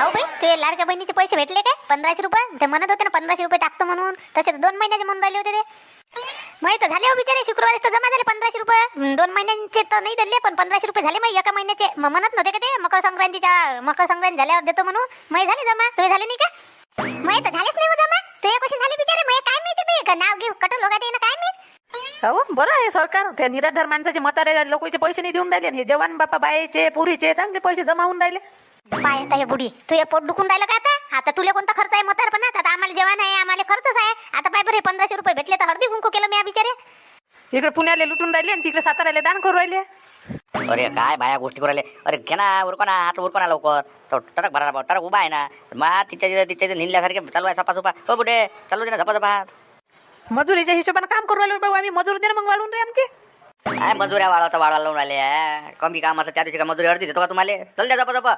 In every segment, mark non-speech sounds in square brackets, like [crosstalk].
हो बाई तुझे लाडक्या बहिणीचे पैसे भेटले काय? पंधराशे रुपये? ते म्हणत होते ना पंधराशे रुपये टाकतो म्हणून. तसे दोन महिन्याचे म्हणून राहिले होते ते. माहीत झाले हो बिचारे शुक्रवारी तर जमा झाले पंधराशे रुपये. दोन महिन्यांचे तर नाही दिले पण पंधराशे रुपये झाले मग एका महिन्याचे. म्हणत नव्हते का ते? मकर संक्रांतीच्या मकर संक्रांती झाल्यावर देतो म्हणून. मग झाले जमा? तुम्ही झाले नाही का? माहीत झालेच नाही हो जमा. तुझे कसे झाले बिचारे मग काय माहिती ते नाव घेऊ? कटो लोक ना काय माहीत? हो बरं आहे सरकार. त्या निराधार माणसाचे मतारे लोकांचे पैसे नाही देऊन राहिले हे जवान बापा बायचे पुरीचे चांगले पैसे जमा होऊन राहिले. पाय आता हे बुडी तुझे पोट दुखून राहिलं का आता? आता तुला कोणता खर्च आहे? म्हातारपणात आता आम्हाला जेवण आहे आम्हाला खर्चच आहे. आता पाय बरं हे पंधराशे रुपये भेटले तर हळदी कुंकू केलं मी बिचारे इकडे पुण्याला लुटून राहिले आणि तिकडे साताऱ्याला दान करू राहिले. अरे काय बाया गोष्टी करायले अरे घे ना उरको ना हात उरको ना लवकर. तो टरक भरा भाऊ टरक उभा आहे ना. मा तिच्या तिच्या तिच्या निंदल्यासारखे चालू आहे सपा सुपा हो बुडे चालू दे ना झपा झपा मजुरीच्या हिशोबाने काम करू राहिलो भाऊ आम्ही मजूर दे ना मग वाढून रे आमचे. काय मजुऱ्या वाढवता वाढवायला लावून आले आहे. कमी काम असं त्या दिवशी का मजुरी अर्धी देतो का तुम्हाला? चल द्या झपा झपा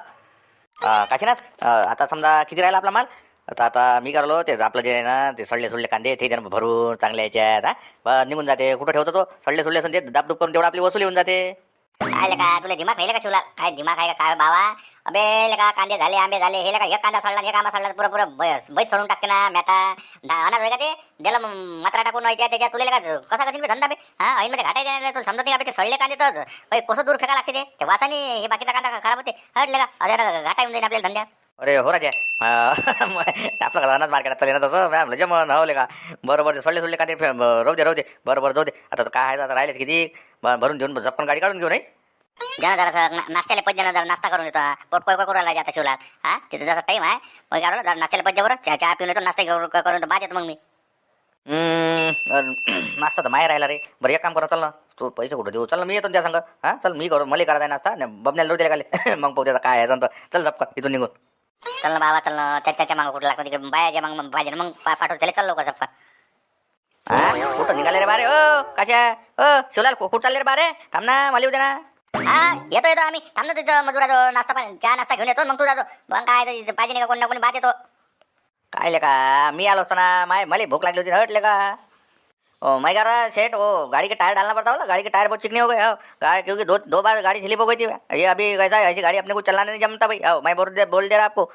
काशीनाथ आता समजा किती राहिला आपला माल? आता आता मी करलो ते आपलं जे आहे ना ते सडले सोडले कांदे ते जण भरून चांगले याच्यात हा निघून जाते. कुठं ठेवतो तो? सडले सोडले असं ते दाबदूब करून तेवढं आपली वसूल येऊन जाते. काय का तुला दिमाग नाही का शिवला काय दिमाग आहे का काय बाबा? अबे का कांदे झाले आंबे झाले हे का एक कांदा सडला एक आंबा सडला पुरं पुरं बैत सोडून टाकते ना मेटा अनाज होय का ते? त्याला मात्रा टाकून व्हायच्या त्याच्या तुला लेका कसा करतील धंदा बे? हा ऐनमध्ये घाटायचे नाही तुला समजत नाही का ते सडले कांदे तर? बाई कसं दूर फेका लागते ते? ते वासाने हे बाकीचा कांदा खराब होते. हटले का अरे घाटा येऊन जाईल आपल्याला धंद्यात. अरे हो राजा. अं, आपलं अनाज मार्केटात चालेल ना तसं. मॅम जमन हवले का बरोबर सोडले सोडले का ते राहू दे राहू दे. बरोबर जाऊ दे. आता काय आहे आता राहिलेच किती. भरून घेऊन झपकन गाडी काढून घेऊ नाही? ज्यानं जरा नाश्त्याला पद जरा नाश्ता करून येतो. पोट कोय करून राहिला आता शिवला हा. तिथं जसा टाईम आहे. मग काय जरा नाश्त्याला पद बरं चहा चहा पिऊन येतो नाश्ता करून येतो, बाद येतो मग मी. [clears throat] नाश्ता तर माय राहिला रे. बरं एक काम करा चल ना. तू पैसे कुठं देऊ? चल मी येतो त्या संग हा. चल मी करू. मला करायचा नाश्ता बबण्याला रोज दिला [laughs] मग पाहू त्याचा काय आहे सांगतो. चल झपकन इथून निघून. चल ना बाबा चल ना. त्या त्याच्या मागं कुठं लागतो? तिकडे बायाच्या मागं मग पाहिजे मग पाठवतो त्याला चल लवकर हा? कुठं निघाले रे बारे? ओ कशा? ओ शिवलाल कु- कुठं चालले रे बारे? थांब ना मला येऊ दे ना. हा येतो येतो आम्ही. थांबतो तिथं मजुराजवळ नाश्ता पाणी चहा नाश्ता घेऊन येतो मग तू जातो मग काय पाहिजे नाही का कोणी ना कोणी बात येतो. काय ले का? मी आलो असतो ना माय मला भूक लागली होती हटले का? ओ मैं कह रहा सेठ वो गाड़ी के टायर डालना पड़ता होगा गाड़ी के टायर बहुत चिकनी हो गए हो. गाड़ी क्योंकि दो दो बार गाड़ी स्लिप हो गई थी ये अभी कैसा है ऐसी गाड़ी अपने को चलाने नहीं जमता भाई. आओ मैं बोल दे बोल दे रहा आपको।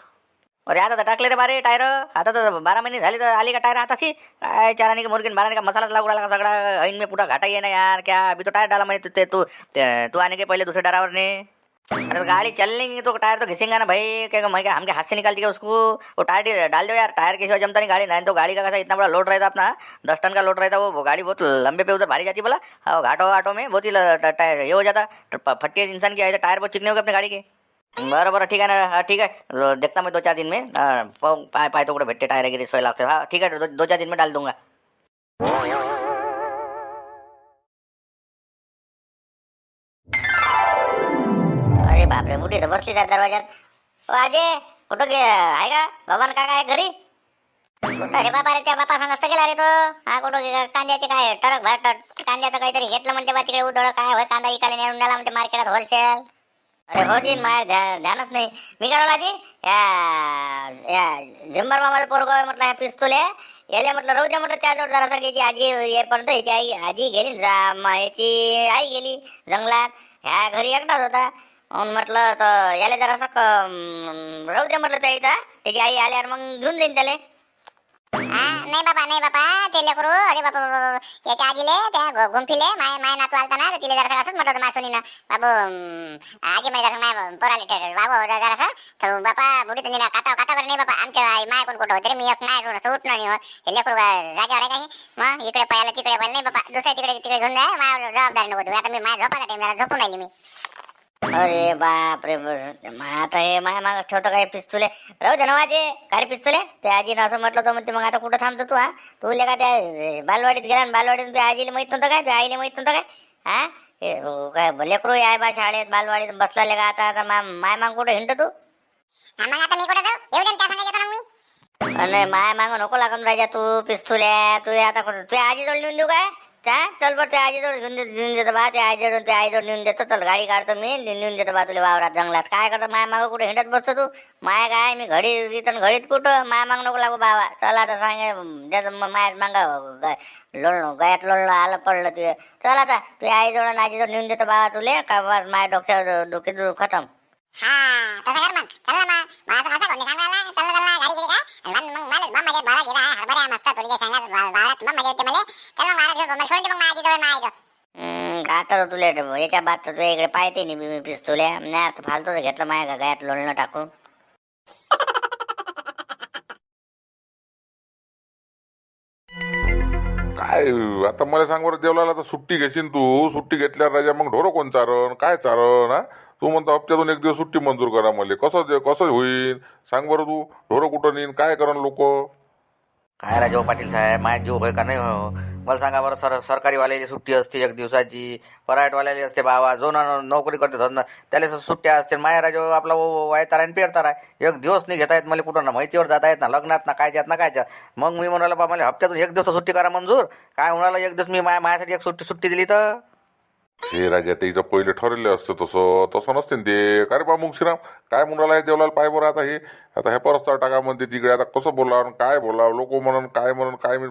अरे आता तर टाकले रे बारे टायर। आता तर बारा महिने झाले तर आली का टायर आता सी। काय चाराने का मुर्गीन बाराने का मसालाच लागू राहिला का सगळा ऐन में पुरा घाटा ये ना यार, क्या? अभी तो टायर डाला मैंने तू, ते- तू तू आने के पहले दूसरे ड्राइवर ने। अरे गाड़ी चल नहीं तो टायर तो घिसेंगा ना भाई। क्या मैं क्या हम क्या हाथ से निकालती क्या उसको। वो टायर डाल दो यार, टायर के सिवा जमता नहीं गाड़ी। नहीं तो गाड़ी का कैसा इतना बड़ा लोड रहता अपना। दस टन का लोड रहता, वो वो गाड़ी बहुत लंबे पे उधर भारी जाती बोला हाँ घाटो घाटो में बहुत ही टायर ये हो जाता। ट- फटके इंसान की ऐसे टायर बहुत चिकने हो गए अपने गाड़ी के। बरं बरं ठीक आहे ना. हा, ठीक आहे. देखता मैं दो चार दिन में. पाय पाय तो कुठे भेटते टायर गिरी सोय लागते. हा ठीक आहे दो, दो चार दिन में डाल दूंगा. अरे बापरे बुढी तर बसली त्या दरवाजात अजय कुठं गे आहे का? बाबा का काय घरी? कुठं बाबा रे त्या बापा सांग गेला रे तो? हा कुठं गे- कांद्याचे काय टरक भर कांद्याचं काहीतरी घेतलं म्हणते बा तिकडे उधळ काय होय कांदा इकायला नेऊन नेला म्हणते मार्केटात होलसेल अरे हो जी माय ध्यानच नाही. मी काय आजी जी या मामाचं पोरगं आहे म्हटलं ह्या पिस्तूल आहे. याला म्हटलं राहू द्या म्हटलं त्याजवळ जरा याची आजी येईपर्यंत याची आई आजी गेली जा याची आई गेली जंगलात. ह्या घरी एकटाच होता. म्हणून म्हटलं तर याला जरासं राहू द्या म्हटलं त्या इथं. त्याची आई आल्यावर मग घेऊन जाईन त्याला. नाही बाबा नाही बाबा. ते लेकरू अरे बाबा बाबा, याच्या आजीले त्या गुंफिले माय माय नातू आलता ना तर तिला जरा असंच म्हटलं होतं माझ्या सुनीनं बाबू आजी माय जरा माय पोराले ठेव बाबू जरा तर बापा बुडी तर निना काटा काटावर नाही बाबा आमच्या आई माय कोण कुठं होते मी एक नाही सोडून सूट नाही हे लेकरू जागेवर आहे काही मग इकडे पाहायला तिकडे पाहिलं नाही बाबा दुसऱ्या तिकडे तिकडे घेऊन जाय माझ्यावर जबाबदारी नको आता मी माझ्या झोपायला टाइम झाला झोपून राहिली मी. अरे बाप रे मा आता हे माय माग ठेवतो काय पिस्तुले? राहू दे ना माझे काय पिस्तुले त्या आजीनं असं म्हटलं होतं म्हणते मग आता कुठं थांबतो तू हा? तू का त्या बालवाडीत गेला बालवाडीत तुझ्या आजीला माहीत नव्हतं काय? तुझ्या आईला माहीत नव्हतं काय? हा? हे, काय लेकरू आहे बा शाळेत बालवाडीत बसला का आता आता माय माग कुठं हिंडतो तू? मग आता मी कुठे जाऊ? येऊ दे त्या सांगायचं ना मी. अरे माय माग नको लागून राजा तू पिस्तुल्या तू आता कुठं तुझ्या आजीजवळ नेऊन देऊ काय? काय चल बरं त्या आजीजवळ घेऊन देतो घेऊन देतो बा. त्या आजीजवळ त्या आईजवळ नेऊन देतो. चल गाडी काढतो मी नेऊन देतो बा तुला वावरात जंगलात. काय करतो माया माग कुठे हिंडत बसतो तू? माया काय मी घडी इथं घडीत कुठं? माया माग नको लागू बाबा. चला आता सांग त्याचं माय माग लोळणं गळ्यात लोळलं आलं पडलं तुझे. चल आता तुझ्या आईजवळ आणि आजीजवळ नेऊन देतो बाबा तुले. का बा माया डोक्यावर डोके खतम हा तसं कर मग. मग. कोणी सांगायला चल गाडी गेली का मग मग मला मग माझ्या बाळा गेला हरभऱ्या मस्त तुझ्या सांगत मग मजा येते मला मग मग माझी जवळ आता तर तुला याच्या बात तर तुझ्या इकडे पाहते नाही मी पिस्तुल्या नाही आता फालतूच घेतलं माझ्या गळ्यात लोणलं टाकून काय? आता मला सांग बरं देवलाला तर सुट्टी घेशील तू. सुट्टी घेतल्यावर राजा मग ढोरं कोण चारण? काय चारण हा? तू म्हणतो हप्त्यातून एक दिवस सुट्टी मंजूर करा मला. कसं कसं होईल? सांग बरं तू. ढोरं कुठं नेईन? काय करण लोक? काय राजा पाटील साहेब? माझ्या जीव होय का नाही हो. मला सांगा बरं सर सरकारीवाल्याची सुट्टी असते एक दिवसाची प्रायव्हेटवाल्याची असते बाबा जो ना नोकरी करते धंदा त्याला सुट्ट्या असते. माया राजा आपला वायतार आणि पेरतार आहे. एक दिवस नाही घेता येत मला कुठं ना माहितीवर जाता येत ना लग्नात ना काय ना काय मग मी म्हणाला बा मला हप्त्यातून एक दिवस सुट्टी करा मंजूर. काय म्हणाला एक दिवस मी माया माझ्यासाठी एक सुट्टी सुट्टी दिली तर? हे राजा त्याचं पहिले ठरलेलं असतं तसं तसं नसते ते. काय रे बा मुंगशीराम काय म्हणाला हे देवलाल पाय बरं आता हे? आता हे परस्तार टाका म्हणते तिकडे. आता कसं बोलावं काय बोलावं? लोक म्हणून काय म्हणून काय मी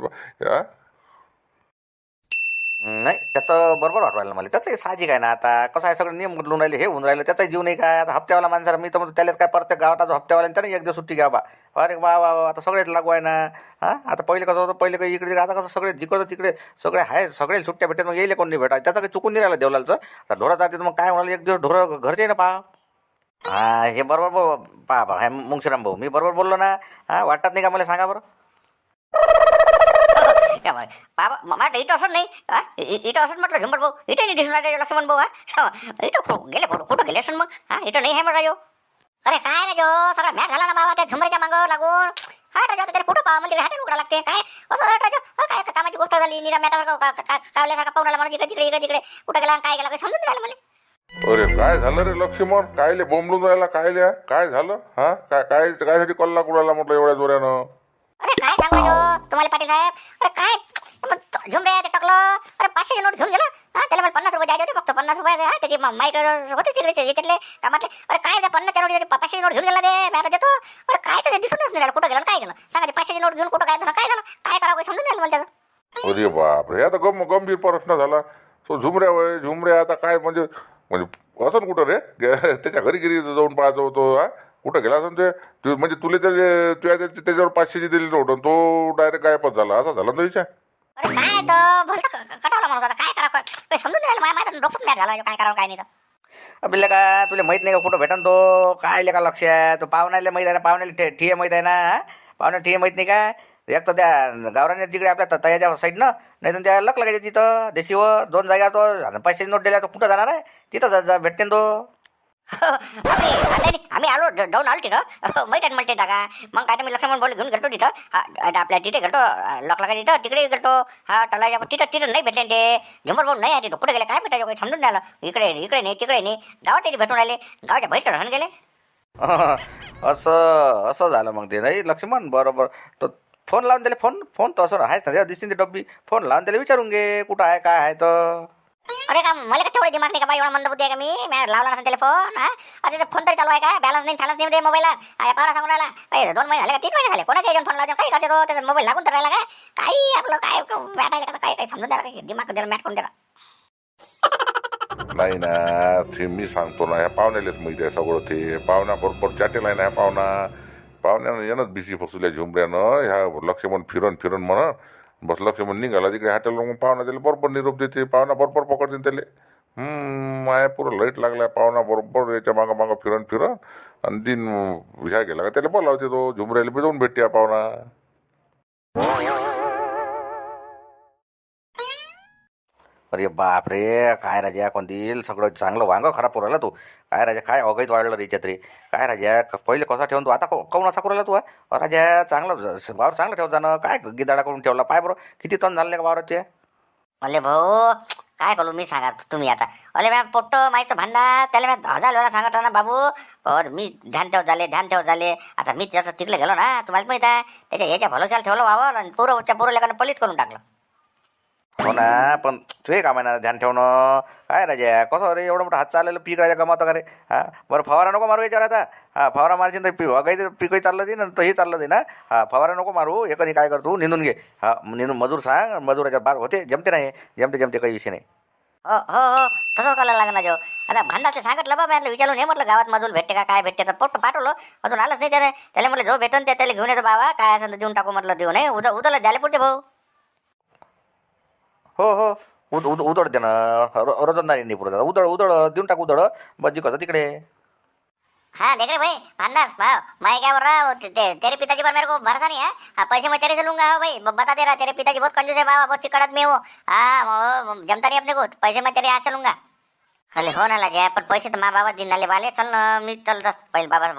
नाही त्याचं बरोबर वाटवायला मला. त्याचं साहजिक आहे ना आता. कसं आहे सगळं नियम बदलून राहिले हे होऊन राहिलं. त्याचा जीव नाही काय आता हप्त्यावाला माणसाला मी तर म्हणतो त्यालाच काय प्रत्येक गावात जो हप्त्यावाला त्याने एक दिवस सुट्टी घ्या बा. अरे वा वा वा आता सगळेच लागू आहे ना. हां? आता पहिले कसं होतं पहिले काही इकडे आता कसं सगळे जिकडं तिकडे सगळे आहे सगळे सुट्ट्या भेटत मग येईल कोण नाही भेटा त्याचं काही चुकून नाही राहिलं देवलालचं. आता ढोरा जाते तर मग काय म्हणाल एक दिवस ढोरं घरचे ना पहा. हा हे बरोबर बो पहा पहा हे मुंगशीराम भाऊ. मी बरोबर बोललो ना. हां वाटत नाही का मला सांगा बरं? त्या बाबा माझं इथं असं नाही हा? इथं असं म्हटलं झुंबर भाऊ इथं नाही दिसून राहिले लक्ष्मण भाऊ हा? इथं गेले कुठं कुठं गेले असेल मग हा इथं नाही आहे मग राजो अरे काय राजो सगळा मॅच झाला ना बाबा त्या झुंबरच्या मागं लागून? हा आता त्याला कुठं पाहा म्हणजे हाटे उघडा लागते काय असं राजो काय कामाची गोष्ट झाली निरा मॅटर कावल्यासारखा पाहून आला मला जिकडे तिकडे इकडे तिकडे कुठं गेला काय गेला समजून नाही राहिलं मला अरे काय झालं रे लक्ष्मण? कायले बोंबलून राहिला कायले काय झालं? हा? काय काय कायसाठी कल्ला कुडाला म्हटलं एवढ्या जोऱ्यानं? तुम्हाला पाटील साहेब अरे काय? मग त- झुमरे ते टाकलं. अरे पाचशे नोट घेऊन गेला. हा त्याला मला पन्नास रुपये द्यायचे होते फक्त पन्नास रुपये. हा त्याची माईक होते तिकडे याच्यातले कामातले. अरे काय ते पन्नासच्या नोट पाचशे नोट घेऊन गेला ते? मी आता देतो. अरे काय ते दिसूनच नाही कुठं गेलं काय गेलं? सांगा ते पाचशे नोट घेऊन कुठं काय झालं काय झालं? काय करावं समजून राहिलं मला त्याचं. अरे बाप रे आता गम गंभीर प्रश्न झाला. तो झुमऱ्या वय झुमऱ्या आता काय म्हणजे म्हणजे असं कुठं रे? [laughs] त्याच्या घरी घरी जाऊन पाहायचं होतं हा? कुठं गेला असं ते? तू- म्हणजे तुला त्याचे तुझ्या त्याच्या- त्याच्यावर पाचशेची दिली नोट आणि तो डायरेक्ट गायबच झाला. असा झाला ना अरे काय तर भलतं क- कटावला म्हणत होता काय करावं काय काही समजून नाही राहिलं? माझ्या माझ्या डोक्यात नाही झाला. काय करावं काय नाही तर. अबिल्ला का तुला माहीत नाही का कुठं भेटन तो? काय आले का लक्ष आहे? तो पाहुण्याला माहीत आहे ना? पाहुण्याला ठे ठिये माहीत आहे ना? पाहुण्याला ठिये माहीत नाही का? एक तर त्या गावराने तिकडे आपल्या तयाच्या साईडनं नाही तर त्या लक लागायच्या तिथं देशीवर दोन जागा तो आणि पैशाची नोट दिल्या तो कुठं जाणार आहे? तिथं जा- जा भेटते तो. आम्ही आले नाही आम्ही आलो जाऊन आलो तिथं मैदान म्हणते टाका मग काय तर मी लक्ष्मण बोल घेऊन गेलो तिथं. आपल्या तिथे गेलो लॉकला तिथं तिकडे गेलो हा टलाच्या तिथं तिथं नाही भेटले ते. झुमर भाऊ नाही आहे तिथं कुठे गेले. काय भेटायचं काही समजून नाही आलं. इकडे इकडे नाही तिकडे नाही. गावात तरी भेटून आले गावाच्या बाहेर राहून गेले. [laughs] असं असं झालं मग ते नाही? लक्ष्मण बरोबर. तो फोन लावून दिले फोन फोन तर असं आहेच ना दिसते ती डब्बी. फोन लावून त्याला विचारून घे कुठं आहे काय आहे तर. अरे का मला का तेवढे दिमाग नाही का बाई एवढा मंद बुद्धी आहे का मी? मी लावला नसेल त्याला फोन हा अरे फोन तरी चालू आहे का? बॅलन्स नाही फॅलन्स नाही मोबाईलला अरे पावरा सांगून राहिला. अरे दोन महिने झाले का? तीन महिने झाले? कोणाच्या याच्यावर फोन लावतो काय करते तो? त्याचा मोबाईल लागून तर राहिला का? काही आपलं काय बॅटायला का काय काही समजून द्या दिमाग द्यायला मॅट करून द्या नाही ना ते मी सांगतो ना ह्या पाहुण्यालाच माहिती आहे सगळं ते. पाहुण्या बरोबर चाटेल आहे ना ह्या पाहुणा. पाहुण्यानं येणंच बिसी फसवल्या झुंबऱ्यानं. ह्या लक्ष्मण फिरण फिरण म्हणून. बसला लक्ष्मण निघाला तिकडे हॉटेलवर मग पाहुणा त्याला बरोबर निरोप देते पाहुणा बरोबर पकडते त्याला. हम्म, माया पुरं लाइट लागलाय पाहुणा बरोबर याच्या मागं मागं फिरण फिरण आणि दिन ह्या गेला का त्याला बोलावते तो झुमऱ्याला बी जाऊन भेटते पाहुणा. अरे बाप रे काय राजा कोण देईल सगळं चांगलं वांग खराब करू राहिला तू. काय राजा काय अगैत वाढलं रे याच्यात रे काय राजा क- पहिले कसा ठेवून तू? आता को- काऊन असा करू राहिला तू हा? राजा चांगलं ज- वावर चांगलं ठेव जाणं काय गिदाडा करून ठेवला? पाय बरं किती तण झाले का वावराचे? अले भाऊ काय करू मी सांगा तुम्ही आता. अले मॅम पोट्ट माईचं भांडा त्याला मी हजार वेळा सांगत ना बाबू. अरे मी ध्यान ठेव झाले ध्यान ठेव झाले. आता मी त्याचं तिकडे गेलो ना तुम्हाला माहीत आहे. त्याच्या याच्या भलोशाला ठेवलं वावर आणि पुरं पुरं लेखानं पलित करून टाकलं. हो ना पण तुझे काम आहे ना ध्यान ठेवणं. काय राजा कसं रे एवढं मोठं हात चाललेलं पीक राजा गमावतं का रे? हा? बरं फवारा नको मारू याच्यावर आता. हा फवारा मारशील तर पी अगाई पिकही चाललं दे ना तर हे चाललं दे ना हा फवारा नको मारू. एकनी काय करतो निंदून घे. हा निंदून मजूर सांग मजुराच्या बाद होते जमते नाही. जमते जमते काही विषय नाही. हो हो हो. तसंच करायला लागणार जो आता भांडाचं सांगितलं बाबा म्हटलं विचारून हे म्हटलं गावात मजूर भेटते का काय भेटते तर पोट पाठवलं. अजून आलंच नाही त्याने. त्याला म्हटलं जो भेटन ते त्याला घेऊन येतो बाबा. काय असेल तर देऊन टाकू म्हटलं देऊ नाही. उद्या उद्याला द्यायला पुढचे भाऊ. हो हो. उद उद उदळ दे ना. रो- नाही पुरत उदळ उदळ देऊन टाक उदळ बजी कसं तिकडे हाँ देख रहे भाई. अंदाज. भाव. मैं क्या बोल रहा हूँ ते, ते, तेरे पिताजी पर मेरे को भरोसा नहीं है? पैसे मैं तेरे से लूंगा हो भाई. बता दे रहा तेरे पिताजी बहुत कंजूस है बाबा. बहुत चिकड़त में हो. वो हाँ जमता नहीं अपने को. पैसे मैं तेरे यहाँ से लूंगा. अरे हो ना लाजा. पण पैसे तर मा बाबा दिनाले वाले. चल ना मी चल तर पहिले बाबा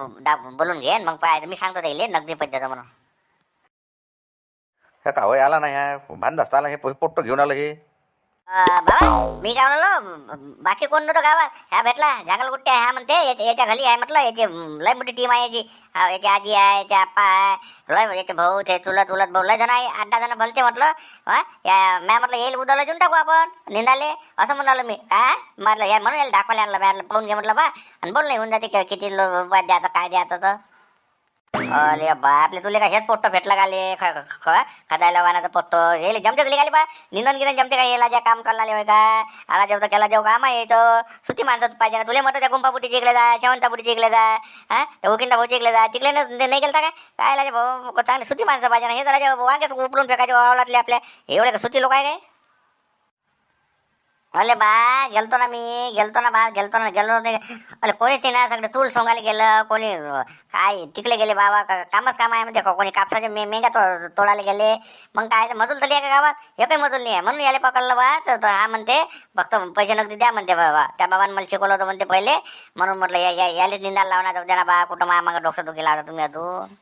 बोलून घे. मग पाय मी सांगतो त्याला. नगदी पैसे देतो म्हणून. का का होय आला नाही ह्या भांडास्त आला हे पोट्ट घेऊन आलं हे. अं, बाबा मी काय म्हणलो बाकी कोण नव्हतं गावात? ह्या भेटला जंगल गुट्टे ह्या म्हणते याच्या याच्या घरी आहे म्हटलं याची अं, लय मोठी टीम आहे याची. हा, याची आजी आहे याचे आप्पा आहे लय याचे भाऊ ते चुलत उलत भाऊ लय जण आहे आठ दहा जण भलते म्हटलं. हा या मॅ म्हटलं येईल उद्याला देऊन टाकू आपण. निंदाले असं म्हणालो मी. काय म्हटलं या म्हणून याला दाखवायला आणलं मॅ पाहून घे म्हटलं बा. आणि बोल नाही होऊन जाते किती लो- द्यायचं काय द्यायचं तर. अरे बापले तुले काय हेच पोट्ट भेटला गाले खदायला वानाचं पोट्ट? हे जमते तुले गाली बा? निंदन गिरण जमते का याला? ज्या काम करणार होय का? आला जेवता केला जेव काम आहे यायचं. सुती माणसं पाहिजे ना. तुले म्हटलं त्या गुंपापुटी जिंकले जा शेवंतापुटी जिंकले जा हा? त्या उकिंदा भाऊ इकडे जा. तिकडे नाही गेलता काय काय लागे भाऊ? चांगले सुती माणसं पाहिजे ना. हे झालं जेव्हा वांगेच उपडून फेकायचे वावलातले आपल्या. एवढे का सुती लोक आहे काय? अरे बा गेलतो ना मी गेलतो ना बा गेलतो ना गेलो ते. अरे कोणीच ते ना सगळे तूल सोंगायला गेलं कोणी काय तिकडे गेले बाबा का- कामच काम आहे म्हणते कोणी कापसाचे मे मेंगा तो तोडायला गेले. मग काय ते मजूर तरी आहे का गावात हे काही मजूर नाही आहे. म्हणून याला पकडलं बा तर हा म्हणते फक्त पैसे नगदी द्या म्हणते बाबा. त्या बाबांनी मला शिकवलं होतं म्हणते पहिले. म्हणून म्हटलं या या- यालेच निंदायला लावणार जाऊ द्या ना बा कुठं मा मग डोकं दुखी लावता तुम्ही अजून.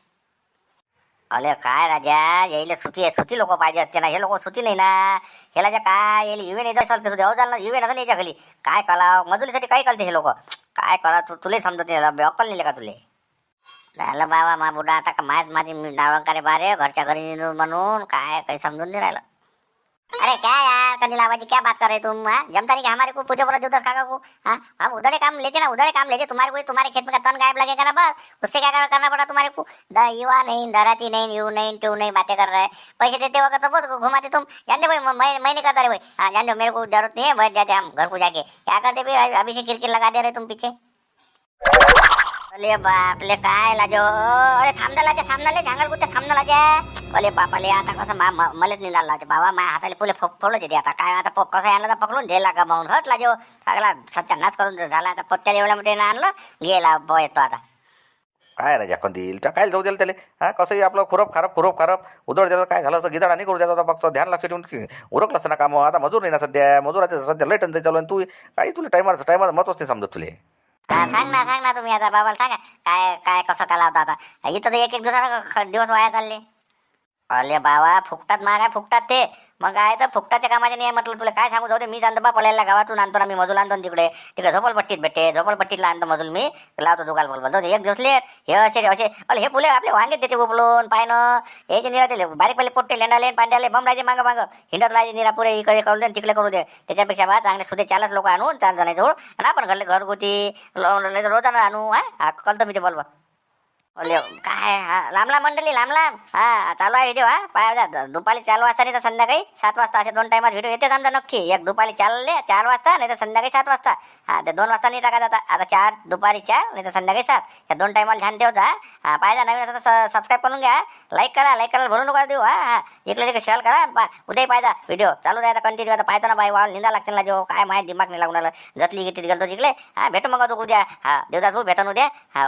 अरे काय राजा यायला सुती आहे. सुती लोक पाहिजे असते ना. हे लोक सुती नाही ना. हे राजा काय येईल युवे नाही असाल कसं देऊ ना युवे नसं याच्या खाली. काय कला मजुरीसाठी काय करते हे लोक? काय करा तू तुले समजत नाही. अक्कल नाही का तुले? झालं बाबा मा बुडा. आता का माझ माझी नाव करे बारे घरच्या घरी नेणून म्हणून काय काही समजून नाही राहिलं. अरे क्या यार कभी लावाजी क्या बात कर रहे हो तुम हाँ? जमता नहीं कि हमारे को पूछो बोला जूता काका को हाँ? हम उधर काम लेते ना उधर काम लेते तुम्हारे कोई तुम्हारे खेत में का तन गायब लगेगा ना बस उससे क्या करना पड़ा तुम्हारे को? द युवा नहीं धराती नहीं यू नहीं ट्यू नहीं बातें कर रहे हैं। पैसे देते वक्त तो बहुत घुमाते तुम। जानते भाई मैं मैं नहीं करता रे भाई। हाँ जान दो मेरे को जरूरत नहीं है बैठ जाते हम घर को जाके। क्या करते भाई अभी से किरकिर लगा दे रहे हो तुम पीछे? हो? अरे बापले काय लाजो अरे थांबदा लाजा थांबनाले झांगल कुठे थांबना लाजा? अरे बापाले आता कसं मा म- मलाच निघाला बाबा माझ्या हाताले फुले फोडलं ते आता. काय आता प- कसं यायला तर पकडून द्यायला का माऊन हट लाजो हो. सगळा सत्यानाश करून झाला आता. पत्त्या एवढ्या मोठे आणलं गेला ब येतो आता. काय राजा कंदील त्या काय जाऊ द्याल त्याला? हा कसंही आपलं खुरप खराब खुरप खराब उदळ द्यायला काय झालं असं? गिदाडा आणि करू द्यायचा होता फक्त. ध्यान लक्ष ठेवून की उरकलं असतं ना कामं. आता मजूर नाही ना सध्या. मजुराचं सध्या लय टंचाई चालू आहे. आणि तू काही तुला टायमार टायमार महत्वच नाही समजत तुले. सांग ना सांग ना तुम्ही आता बाबाला सांगा. काय काय कसं त्याला होता आता? इथं तर एक एक दुसरा दिवस वाया चालले. अरे बाबा फुकटात मागा फुकटात ते. मग काय तर फुकटाच्या कामाचे नाही म्हटलं तुला काय सांगू? जाऊ दे मी जाणतो बा पळायला गावातून आणतो ना मी मजूल आणतो तिकडे. तिकडे झोपडपट्टीत भेटते झोपडपट्टीला आणतो मजूल मी. लावतो दुकान बोल जाऊ दे एक दिवस लेट. हे असे असे. अरे हे फुले आपले वांगे देते उपलून पायनं. हे जे निराते बारीक पहिले पोट्टे लेंडाले पांड्याले बम राहायचे मागं मागं. हिंडत राहायचे निरा पुरे इकडे करू दे तिकडे करू दे. त्याच्यापेक्षा बा चांगले सुधे चालच लोक आणून चार जणांजवळ. आणि आपण घरले घरगुती रोजाना रोजानं आणू हा? कळतं मी ते बोलवा ओले काय हा लांब लांब मंडळी लांब लांब हा चालू आहे व्हिडिओ हा. पाय दुपारी चार वाजता नाही तर संध्याकाळी सात वाजता. असे दोन टायमात व्हिडिओ येते समजा नक्की. एक दुपारी चालले चार वाजता नाही तर संध्याकाळी सात वाजता. हा ते दोन वाजता नाही टाकायचं आता आता चार दुपारी चार नाही तर संध्याकाळी सात. या दोन टायमाला ध्यान ठेवता हा. पाहिजे नवीन असं सबस्क्राईब करून घ्या. लाईक करा लाईक करायला भरून नका देऊ हा. हा इकडे तिकडे शेअर करा. पा- उद्याही पाहिजे व्हिडिओ चालू राहता कंटिन्यू आता पाहतो ना बाई वाल निंदा लागते ना जो काय माहिती दिमाग नाही लागून आलं जतली गिट्टीत गेलतो तिकडे हा भेटू मग तू उद्या. हा देवदास भाऊ भेटून उद्या. हा.